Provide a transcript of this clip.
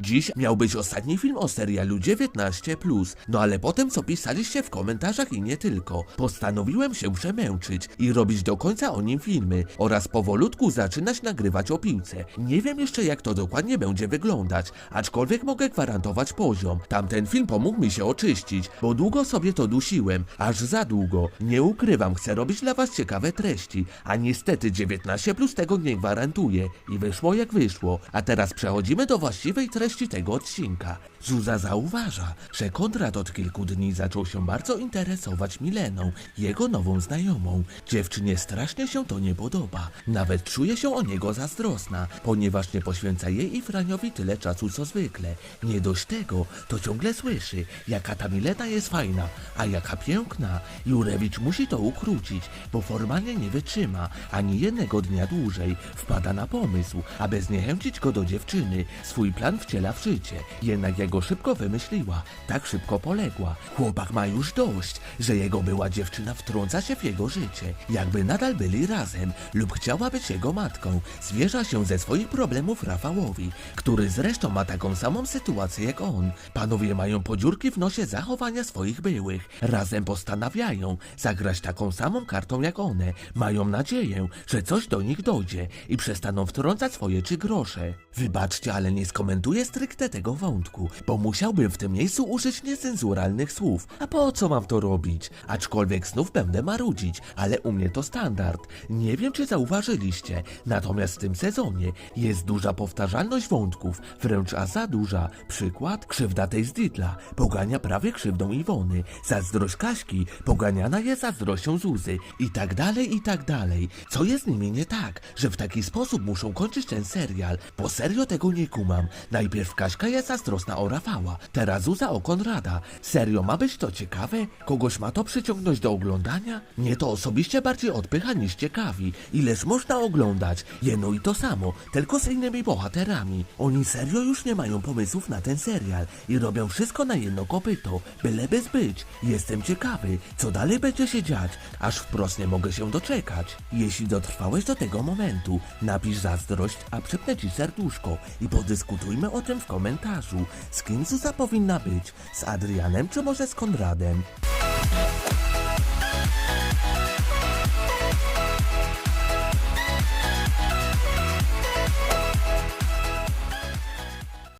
Dziś miał być ostatni film o serialu 19+, no ale potem co pisaliście w komentarzach i nie tylko, postanowiłem się przemęczyć i robić do końca o nim filmy oraz powolutku zaczynać nagrywać o piłce. Nie wiem jeszcze jak to dokładnie będzie wyglądać, aczkolwiek mogę gwarantować poziom. Tamten film pomógł mi się oczyścić, bo długo sobie to dusiłem, aż za długo. Nie ukrywam, chcę robić dla was ciekawe treści, a niestety 19 plus tego nie gwarantuje i wyszło jak wyszło. A teraz przechodzimy do właściwej treści tego odcinka. Zuza zauważa, że Konrad od kilku dni zaczął się bardzo interesować Mileną, jego nową znajomą. Dziewczynie strasznie się to nie podoba, nawet czuje się o niego zazdrosna, ponieważ nie poświęca jej i Franiowi tyle czasu co zwykle. Nie dość tego, to ciągle słyszy, jaka ta Milena jest fajna, a jaka piękna. Jurewicz musi to ukrócić, bo formalnie nie wytrzyma ani jednego dnia dłużej. Wpada na pomysł, aby zniechęcić go do dziewczyny. Swój plan wciela w życie, jednak jak go szybko wymyśliła, tak szybko poległa. Chłopak ma już dość, że jego była dziewczyna wtrąca się w jego życie. Jakby nadal byli razem lub chciała być jego matką, zwierza się ze swoich problemów Rafałowi, który zresztą ma taką samą sytuację jak on. Panowie mają podziurki w nosie zachowania swoich byłych. Razem postanawiają zagrać taką samą kartą jak one. Mają nadzieję, że coś do nich dojdzie i przestaną wtrącać swoje czy grosze. Wybaczcie, ale nie skomentuję stricte tego wątku, bo musiałbym w tym miejscu użyć niecenzuralnych słów. A po co mam to robić? Aczkolwiek znów będę marudzić, ale u mnie to standard. Nie wiem, czy zauważyliście, natomiast w tym sezonie jest duża powtarzalność wątków, wręcz a za duża. Przykład, krzywda tej z Ditla, pogania prawie krzywdą Iwony, zazdrość Kaśki, poganiana jest zazdrością Zuzy i tak dalej, i tak dalej. Co jest z nimi nie tak, że w taki sposób muszą kończyć ten serial? Bo serio tego nie kumam. Najpierw Kaśka jest zazdrosna o Rafała, teraz Zuza o Konrada. Serio ma być to ciekawe? Kogoś ma to przyciągnąć do oglądania? Mnie to osobiście bardziej odpycha niż ciekawi. Ileż można oglądać? Jedno i to samo, tylko z innymi bohaterami. Oni serio już nie mają pomysłów na ten serial i robią wszystko na jedno kopyto, byleby zbyć. Jestem ciekawy, co dalej będzie się dziać, aż wprost nie mogę się doczekać. Jeśli dotrwałeś do tego momentu, napisz zazdrość, a przypnę ci serduszko i podyskutujmy o tym w komentarzu. Z kim Zuza powinna być? Z Adrianem czy może z Konradem?